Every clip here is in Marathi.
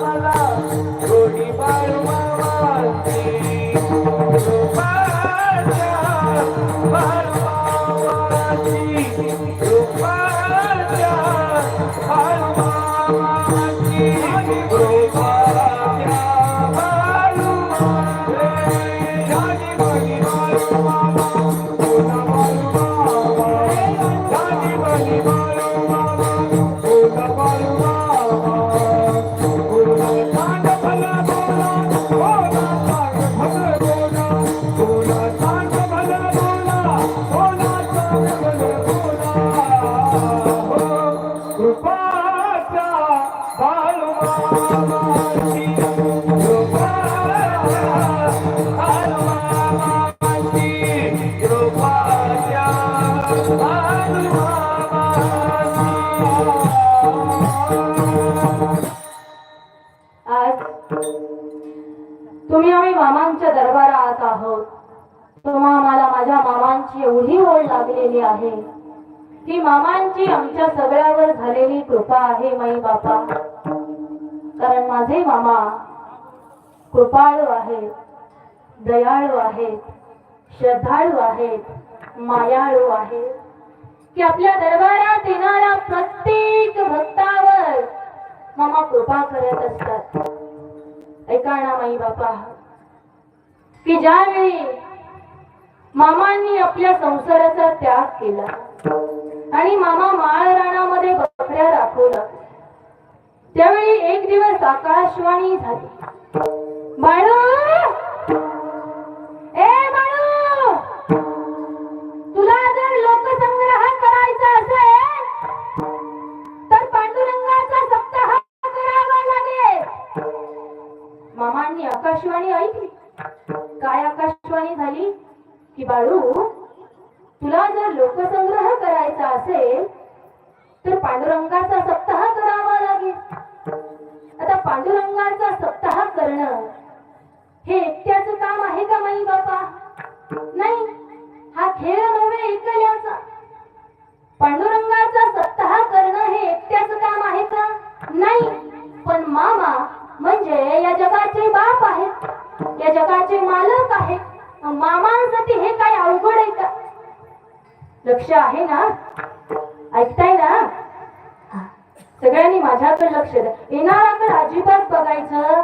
मला तुम्ही आम्ही मामांच्या दरबारात आहोत. तेव्हा मला माझ्या मामांची एवढी ओढ लागलेली आहे. ती मामांची आमच्या सगळ्यावर झालेली कृपा आहे माई बापा. कारण माझे मामा कृपाळू आहेत दयाळू आहेत श्रद्धाळू आहेत मायाळू आहेत. की आपल्या दरबारात येणाऱ्या प्रत्येक भक्तावर मामा कृपा करत असतात. ऐका ना माई बापा. की ज्यावेळी मामांनी आपल्या संसाराचा त्याग केला. आणि मामा माळराणामध्ये बकऱ्या राखवला. त्यावेळी एक दिवस आकाशवाणी झाली. बाळू! ए बाळू! तुला जर लोकसंग्रह करायचा असेल तर पांडुरंगाचा सप्ताह करावा लागेल. मामांनी आकाशवाणी ऐकली. काय आकाशवाणी झाली? की बाळू तुला जर लोकसंग्रह करायचा असेल तर पांडुरंगाचा सप्ताह करावा लागेल. आता पांडुरंगाचा सप्ताह करणं हे एकट्याचं काम आहे का माई बापा? नाही हा खेळ नव्हे एकल्याचा. पांडुरंगाचा सप्ताह करणं हे एकट्याचं काम आहे का? नाही पण मामा म्हणजे या जगाचे बाप आहेत. या जगाचे मालक आहेत. मामांसाठी हे काय अवघड आहे का? लक्ष आहे ना? ऐकताय ना? सगळ्यांनी माझ्याकडे लक्ष द्या. येणाराकडे अजिबात बघायचं.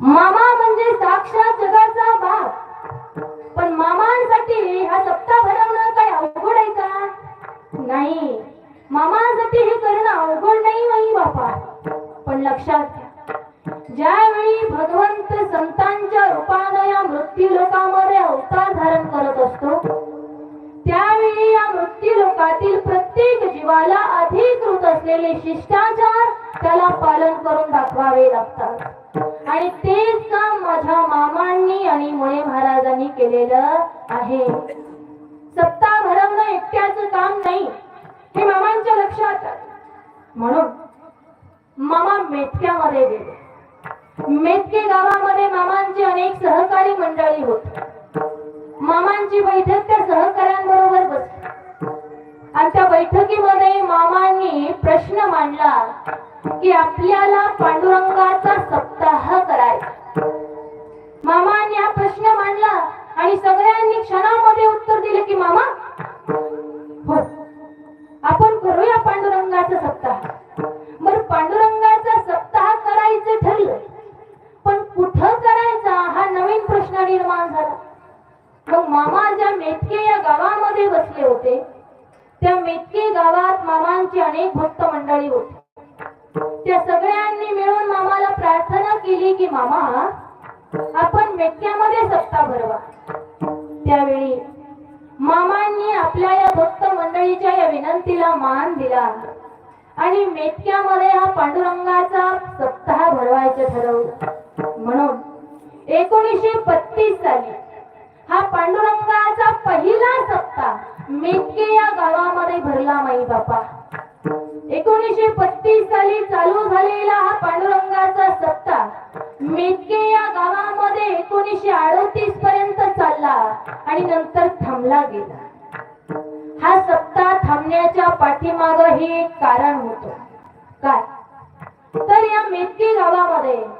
मामा म्हणजे साक्षात जगाचा बाप. पण मामांसाठी हा सप्ताह भरवणं काय अवघड आहे का? नाही. मामांसाठी हे करणं अवघड नाही नाही बापा. पण लक्षात घ्या. ज्यावेळी भगवंत संतांच्या रूपाने या मृत्यू लोकामध्ये अवतार धारण करत असतो. त्यावेळी या मृत्यू लोकातील प्रत्येक जीवाला अधिकृत असलेले शिष्टाचार त्याला पालन करून दाखवावे लागतात. आणि तेच काम माझ्या मामांनी आणि मुळे महाराजांनी केलेलं आहे. सत्ता भरवणं एकट्याचं काम नाही हे मामांच्या लक्षात म्हणून मामा मेटक्यामध्ये गेले. मेतके गावामध्ये मामांची अनेक सहकारी मंडळी होत. मामांची बैठक त्या सहकाऱ्यांबरोबर बसली. आणि त्या बैठकीमध्ये मामांनी प्रश्न मांडला की आपल्याला पांडुरंगाचा सप्ताह करायचा. मामांनी हा प्रश्न मांडला आणि सगळ्यांनी क्षणामध्ये उत्तर दिले की मामा हो आपण करूया पांडुरंगाचा सप्ताह. प्रश्न निर्माण झाला. मग मामा ज्या मेटके या गावामध्ये बसले होते. त्या मेटके गावात मामांची अनेक भक्त मंडळी होती. त्या सगळ्यांनी मिळून मामाला प्रार्थना केली की मामा आपण मेटक्यामध्ये सत्ता भरवा. त्यावेळी मामांनी आपल्या या भक्त मंडळीच्या या विनंतीला मान दिला आणि मेटक्यामध्ये हा पांडुरंगाचा सप्ताह भरवायचं ठरवलं. म्हणून एकोणीसशे पस्तीस साली हा पांडुरंगाचा पहिला सप्ताह मेटके या गावामध्ये भरला माई बापा. एकोणीशे पस्तीस साली चालू झालेला हा पांडुरंगाचा सप्ताह. मेटके या गावामध्ये एकोणीसशे अडतीस पर्यंत चालला आणि नंतर थांबला गेला. हा सप्ताह थांबण्याच्या पाठीमाग हे एक कारण होतं. काय? तर या मेतकी गावामध्ये